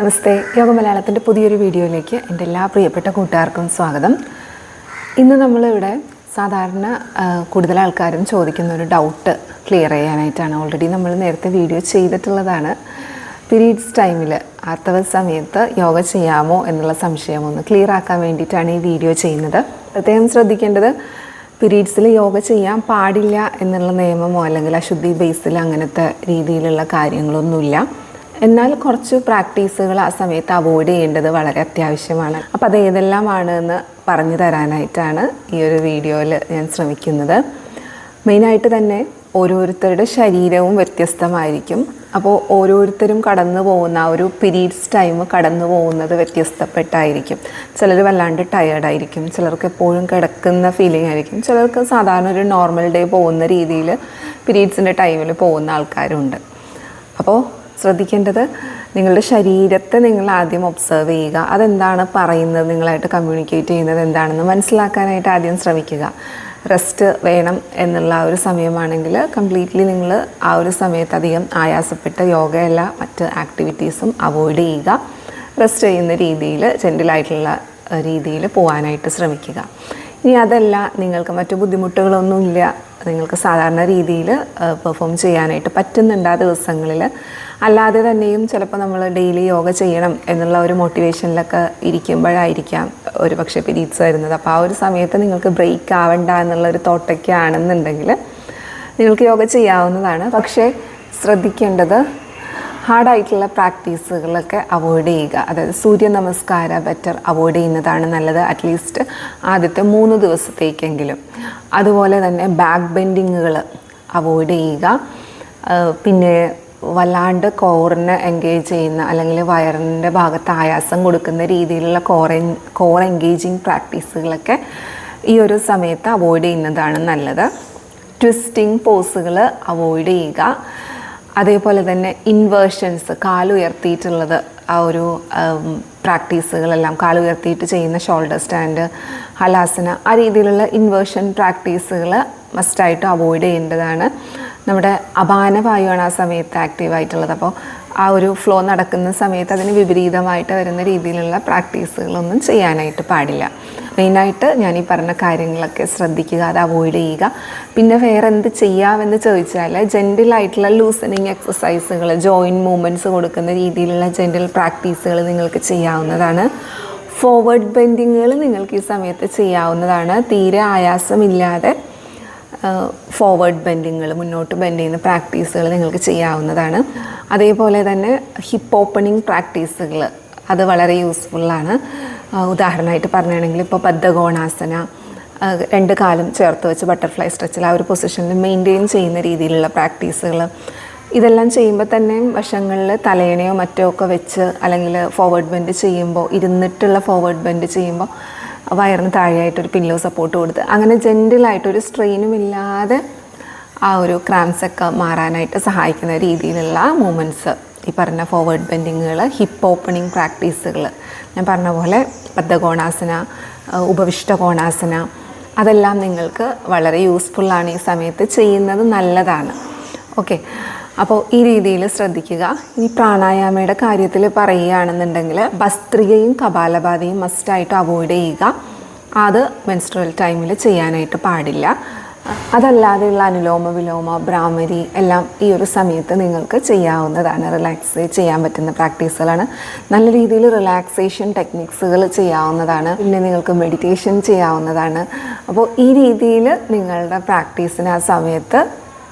നമസ്തേ. യോഗ മലയാളത്തിന്റെ പുതിയൊരു വീഡിയോയിലേക്ക് എന്റെ എല്ലാ പ്രിയപ്പെട്ട കൂട്ടുകാർക്കും സ്വാഗതം. ഇന്ന് നമ്മളിവിടെ സാധാരണ കൂടുതൽ ആൾക്കാരും ചോദിക്കുന്ന ഒരു ഡൗട്ട് ക്ലിയർ ചെയ്യാനായിട്ടാണ് ഓൾറെഡി നമ്മൾ നേരത്തെ വീഡിയോ ചെയ്തിട്ടുള്ളതാണ്. പീരീഡ്സ് ടൈമിൽ ആർത്തവ സമയത്ത് യോഗ ചെയ്യാമോ എന്നുള്ള സംശയം ഒന്ന് ക്ലിയർ ആക്കാൻ വേണ്ടിയിട്ടാണ് ഈ വീഡിയോ ചെയ്യുന്നത്. പ്രത്യേകം ശ്രദ്ധിക്കേണ്ടത് പീരീഡ്സിൽ യോഗ ചെയ്യാൻ പാടില്ല എന്നുള്ള നിയമമോ അല്ലെങ്കിൽ അശുദ്ധി ബേസിൽ അങ്ങനത്തെ രീതിയിലുള്ള കാര്യങ്ങളൊന്നുമില്ല. എന്നാൽ കുറച്ച് പ്രാക്ടീസുകൾ ആ സമയത്ത് അവോയ്ഡ് ചെയ്യേണ്ടത് വളരെ അത്യാവശ്യമാണ്. അപ്പോൾ അത് ഏതെല്ലാമാണ് എന്ന് പറഞ്ഞു തരാനായിട്ടാണ് ഈ ഒരു വീഡിയോയിൽ ഞാൻ ശ്രമിക്കുന്നത്. മെയിനായിട്ട് തന്നെ ഓരോരുത്തരുടെ ശരീരവും വ്യത്യസ്തമായിരിക്കും. അപ്പോൾ ഓരോരുത്തരും കടന്നു പോകുന്ന ആ ഒരു പീരീഡ്സ് ടൈം കടന്നു പോകുന്നത് വ്യത്യസ്തപ്പെട്ടായിരിക്കും. ചിലർ വല്ലാണ്ട് ടയേർഡായിരിക്കും ചിലർക്ക് എപ്പോഴും കിടക്കുന്ന ഫീലിംഗ് ആയിരിക്കും. ചിലർക്ക് സാധാരണ ഒരു നോർമൽ ഡേ പോകുന്ന രീതിയിൽ പീരീഡ്സിന്റെ ടൈമിൽ പോകുന്ന ആൾക്കാരുണ്ട്. അപ്പോൾ ശ്രദ്ധിക്കേണ്ടത് നിങ്ങളുടെ ശരീരത്തെ നിങ്ങൾ ആദ്യം ഒബ്സർവ് ചെയ്യുക. അതെന്താണ് പറയുന്നത്? നിങ്ങളായിട്ട് കമ്മ്യൂണിക്കേറ്റ് ചെയ്യുന്നത് എന്താണെന്ന് മനസ്സിലാക്കാനായിട്ട് ആദ്യം ശ്രമിക്കുക. റെസ്റ്റ് വേണം എന്നുള്ള ആ ഒരു സമയമാണെങ്കിൽ കംപ്ലീറ്റ്ലി നിങ്ങൾ ആ ഒരു സമയത്ത് അധികം ആയാസപ്പെട്ട് യോഗയല്ല മറ്റ് ആക്ടിവിറ്റീസും അവോയ്ഡ് ചെയ്യുക. റെസ്റ്റ് ചെയ്യുന്ന രീതിയിൽ ജെന്റിലായിട്ടുള്ള രീതിയിൽ പോകാനായിട്ട് ശ്രമിക്കുക. ഇനി അതല്ല നിങ്ങൾക്ക് മറ്റു ബുദ്ധിമുട്ടുകളൊന്നുമില്ല. നിങ്ങൾക്ക് സാധാരണ രീതിയിൽ പെർഫോം ചെയ്യാനായിട്ട് പറ്റുന്നുണ്ട് ആ ദിവസങ്ങളിൽ അല്ലാതെ തന്നെയും ചിലപ്പോൾ നമ്മൾ ഡെയിലി യോഗ ചെയ്യണം എന്നുള്ള ഒരു മോട്ടിവേഷനിലൊക്കെ ഇരിക്കുമ്പോഴായിരിക്കാം ഒരു പക്ഷേ പീരീഡ്സ് വരുന്നത്. അപ്പോൾ ആ ഒരു സമയത്ത് നിങ്ങൾക്ക് ബ്രേക്ക് ആവണ്ട എന്നുള്ള ഒരു തോട്ടൊക്കെ ആണെന്നുണ്ടെങ്കിൽ നിങ്ങൾക്ക് യോഗ ചെയ്യാവുന്നതാണ്. പക്ഷേ ശ്രദ്ധിക്കേണ്ടത് ഹാർഡായിട്ടുള്ള പ്രാക്ടീസുകളൊക്കെ അവോയ്ഡ് ചെയ്യുക. അതായത് സൂര്യ നമസ്കാര ബെറ്റർ അവോയ്ഡ് ചെയ്യുന്നതാണ് നല്ലത്. അറ്റ്ലീസ്റ്റ് ആദ്യത്തെ മൂന്ന് ദിവസത്തേക്കെങ്കിലും. അതുപോലെ തന്നെ ബാക്ക് ബെൻഡിങ്ങുകൾ അവോയ്ഡ് ചെയ്യുക. പിന്നെ വല്ലാണ്ട് കോറിനെ എൻഗേജ് ചെയ്യുന്ന അല്ലെങ്കിൽ വയറിന്റെ ഭാഗത്ത് ആയാസം കൊടുക്കുന്ന രീതിയിലുള്ള കോർ കോർ എൻഗേജിങ് പ്രാക്ടീസുകളൊക്കെ ഈ ഒരു സമയത്ത് അവോയ്ഡ് ചെയ്യുന്നതാണ് നല്ലത്. ട്വിസ്റ്റിംഗ് പോസുകൾ അവോയ്ഡ് ചെയ്യുക. അതേപോലെ തന്നെ ഇൻവേർഷൻസ് കാലുയർത്തിയിട്ടുള്ളത് ആ ഒരു പ്രാക്ടീസുകളെല്ലാം കാലുയർത്തിയിട്ട് ചെയ്യുന്ന ഷോൾഡർ സ്റ്റാൻഡ് ഹലാസന ആ രീതിയിലുള്ള ഇൻവേർഷൻ പ്രാക്ടീസുകൾ മസ്റ്റായിട്ട് അവോയ്ഡ് ചെയ്യേണ്ടതാണ്. നമ്മുടെ അപാന വായുവാണ് ആ സമയത്ത് ആക്റ്റീവ് ആയിട്ടുള്ളത്. അപ്പോൾ ആ ഒരു ഫ്ലോ നടക്കുന്ന സമയത്ത് അതിന് വിപരീതമായിട്ട് വരുന്ന രീതിയിലുള്ള പ്രാക്ടീസുകളൊന്നും ചെയ്യാനായിട്ട് പാടില്ല. മെയിനായിട്ട് ഞാൻ ഈ പറഞ്ഞ കാര്യങ്ങളൊക്കെ ശ്രദ്ധിക്കുക അത് അവോയ്ഡ് ചെയ്യുക. പിന്നെ വേറെ എന്ത് ചെയ്യാമെന്ന് ചോദിച്ചാൽ ജെന്റിലായിട്ടുള്ള ലൂസനിങ് എക്സസൈസുകൾ ജോയിന്റ് മൂവ്മെന്റ്സ് കൊടുക്കുന്ന രീതിയിലുള്ള ജെന്റിൽ പ്രാക്ടീസുകൾ നിങ്ങൾക്ക് ചെയ്യാവുന്നതാണ്. ഫോർവേഡ് ബെൻഡിങ്ങുകൾ നിങ്ങൾക്ക് ഈ സമയത്ത് ചെയ്യാവുന്നതാണ്. തീരെ ആയാസമില്ലാതെ ഫോർവേഡ് ബെൻഡിങ്ങുകൾ മുന്നോട്ട് ബെൻഡ് ചെയ്യുന്ന പ്രാക്ടീസുകൾ നിങ്ങൾക്ക് ചെയ്യാവുന്നതാണ്. അതേപോലെ തന്നെ ഹിപ്പ് ഓപ്പണിങ് പ്രാക്ടീസുകൾ അത് വളരെ യൂസ്ഫുള്ളാണ് ഉദാഹരണമായിട്ട് പറഞ്ഞാണെങ്കിൽ ഇപ്പോൾ ബദ്ധകോണാസന രണ്ട് കാലം ചേർത്ത് വെച്ച് ബട്ടർഫ്ലൈ സ്ട്രെച്ചിൽ ആ ഒരു പൊസിഷനിൽ മെയിന്റെയിൻ ചെയ്യുന്ന രീതിയിലുള്ള പ്രാക്ടീസുകൾ ഇതെല്ലാം ചെയ്യുമ്പോൾ തന്നെ വശങ്ങളിൽ തലയണയോ മറ്റോ ഒക്കെ വെച്ച് അല്ലെങ്കിൽ ഫോർവേഡ് ബെൻഡ് ചെയ്യുമ്പോൾ ഇരുന്നിട്ടുള്ള ഫോർവേഡ് ബെൻഡ് ചെയ്യുമ്പോൾ വയറിന് താഴെയായിട്ടൊരു പില്ലോ സപ്പോർട്ട് കൊടുത്ത് അങ്ങനെ ജെന്റിലായിട്ടൊരു സ്ട്രെയിനും ഇല്ലാതെ ആ ഒരു ക്രാംസ് ഒക്കെ മാറാനായിട്ട് സഹായിക്കുന്ന രീതിയിലുള്ള മൂമെന്റ്സ് ഈ പറഞ്ഞ ഫോർവേഡ് ബെൻഡിങ്ങുകൾ ഹിപ്പ് ഓപ്പണിംഗ് പ്രാക്ടീസുകൾ ഞാൻ പറഞ്ഞ പോലെ ബദ്ധകോണാസന ഉപവിഷ്ട കോണാസന അതെല്ലാം നിങ്ങൾക്ക് വളരെ യൂസ്ഫുള്ളാണ് ഈ സമയത്ത് ചെയ്യുന്നത് നല്ലതാണ്. ഓക്കെ. അപ്പോൾ ഈ രീതിയിൽ ശ്രദ്ധിക്കുക. ഈ പ്രാണായാമയുടെ കാര്യത്തിൽ പറയുകയാണെന്നുണ്ടെങ്കിൽ ഭസ്ത്രികയും കപാലപാതയും മസ്റ്റായിട്ട് അവോയ്ഡ് ചെയ്യുക. അത് മെൻസ്ട്രൽ ടൈമിൽ ചെയ്യാനായിട്ട് പാടില്ല. അതല്ലാതെയുള്ള അനുലോമ വിലോമ ഭ്രാമരി എല്ലാം ഈ ഒരു സമയത്ത് നിങ്ങൾക്ക് ചെയ്യാവുന്നതാണ്. റിലാക്സ് ചെയ്യാൻ പറ്റുന്ന പ്രാക്ടീസുകളാണ്. നല്ല രീതിയിൽ റിലാക്സേഷൻ ടെക്നിക്സുകൾ ചെയ്യാവുന്നതാണ്. പിന്നെ നിങ്ങൾക്ക് മെഡിറ്റേഷൻ ചെയ്യാവുന്നതാണ്. അപ്പോൾ ഈ രീതിയിൽ നിങ്ങളുടെ പ്രാക്ടീസിന് ആ സമയത്ത്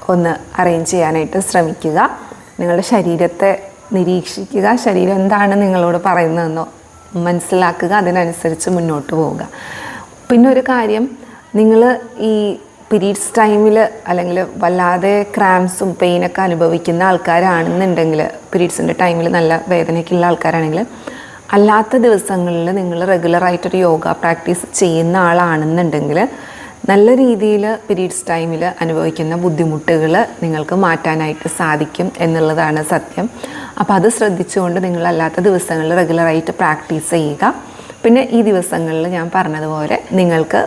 ഒന്ന് അറേഞ്ച് ചെയ്യാനായിട്ട് ശ്രമിക്കുക. നിങ്ങളുടെ ശരീരത്തെ നിരീക്ഷിക്കുക. ശരീരം എന്താണ് നിങ്ങളോട് പറയുന്നതെന്നോ മനസ്സിലാക്കുക. അതിനനുസരിച്ച് മുന്നോട്ട് പോവുക. പിന്നെ ഒരു കാര്യം നിങ്ങൾ ഈ പീരീഡ്സ് ടൈമിൽ അല്ലെങ്കിൽ വല്ലാതെ ക്രാംസും പെയിനൊക്കെ അനുഭവിക്കുന്ന ആൾക്കാരാണെന്നുണ്ടെങ്കിൽ പീരീഡ്സിന്റെ ടൈമിൽ നല്ല വേദനയ്ക്കുള്ള ആൾക്കാരാണെങ്കിൽ അല്ലാത്ത ദിവസങ്ങളിൽ നിങ്ങൾ റെഗുലറായിട്ടൊരു യോഗ പ്രാക്ടീസ് ചെയ്യുന്ന ആളാണെന്നുണ്ടെങ്കിൽ നല്ല രീതിയിൽ പീരീഡ്സ് ടൈമിൽ അനുഭവിക്കുന്ന ബുദ്ധിമുട്ടുകൾ നിങ്ങൾക്ക് മാറ്റാനായിട്ട് സാധിക്കും എന്നുള്ളതാണ് സത്യം. അപ്പോൾ അത് ശ്രദ്ധിച്ചുകൊണ്ട് നിങ്ങൾ അല്ലാത്ത ദിവസങ്ങളിൽ റെഗുലറായിട്ട് പ്രാക്ടീസ് ചെയ്യുക. പിന്നെ ഈ ദിവസങ്ങളിൽ ഞാൻ പറഞ്ഞതുപോലെ നിങ്ങൾക്ക്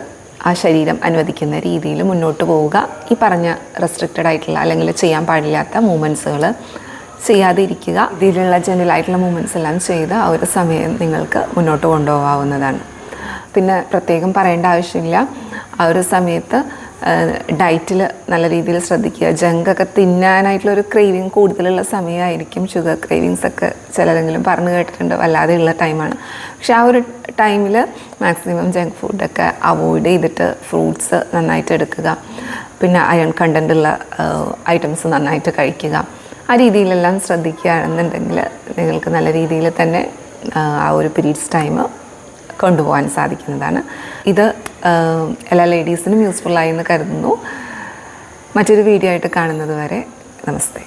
ആ ശരീരം അനുവദിക്കുന്ന രീതിയിൽ മുന്നോട്ട് പോവുക. ഈ പറഞ്ഞ റെസ്ട്രിക്റ്റഡ് ആയിട്ടുള്ള അല്ലെങ്കിൽ ചെയ്യാൻ പാടില്ലാത്ത മൂമെന്റ്സുകൾ ചെയ്യാതെ ഇരിക്കുക ഇതിലുള്ള ജനറലായിട്ടുള്ള മൂമെന്റ്സ് എല്ലാം ചെയ്ത് ആ ഒരു സമയം നിങ്ങൾക്ക് മുന്നോട്ട് കൊണ്ടുപോകാവുന്നതാണ്. പിന്നെ പ്രത്യേകം പറയേണ്ട ആവശ്യമില്ല. ആ ഒരു സമയത്ത് ഡയറ്റിൽ നല്ല രീതിയിൽ ശ്രദ്ധിക്കുക. ജങ്കൊക്കെ തിന്നാനായിട്ടുള്ള ഒരു ക്രേവിങ് കൂടുതലുള്ള സമയമായിരിക്കും ഷുഗർ ക്രേവിങ്സ് ഒക്കെ ചിലരെങ്കിലും പറഞ്ഞു കേട്ടിട്ടുണ്ട്. വല്ലാതെ ഉള്ള ടൈമാണ് പക്ഷെ ആ ഒരു ടൈമിൽ മാക്സിമം ജങ്ക് ഫുഡൊക്കെ അവോയ്ഡ് ചെയ്തിട്ട് ഫ്രൂട്ട്സ് നന്നായിട്ട് എടുക്കുക. പിന്നെ അയൺ കണ്ടന്റ് ഉള്ള ഐറ്റംസ് നന്നായിട്ട് കഴിക്കുക. ആ രീതിയിലെല്ലാം ശ്രദ്ധിക്കുകയാണെന്നുണ്ടെങ്കിൽ നിങ്ങൾക്ക് നല്ല രീതിയിൽ തന്നെ ആ ഒരു പീരീഡ്സ് ടൈം കൊണ്ടുപോകാൻ സാധിക്കുന്നതാണ്. ഇത് എല്ലാ ലേഡീസിനും യൂസ്ഫുള്ളായി എന്ന് കരുതുന്നു. മറ്റൊരു വീഡിയോ ആയിട്ട് കാണുന്നത് വരെ നമസ്തേ.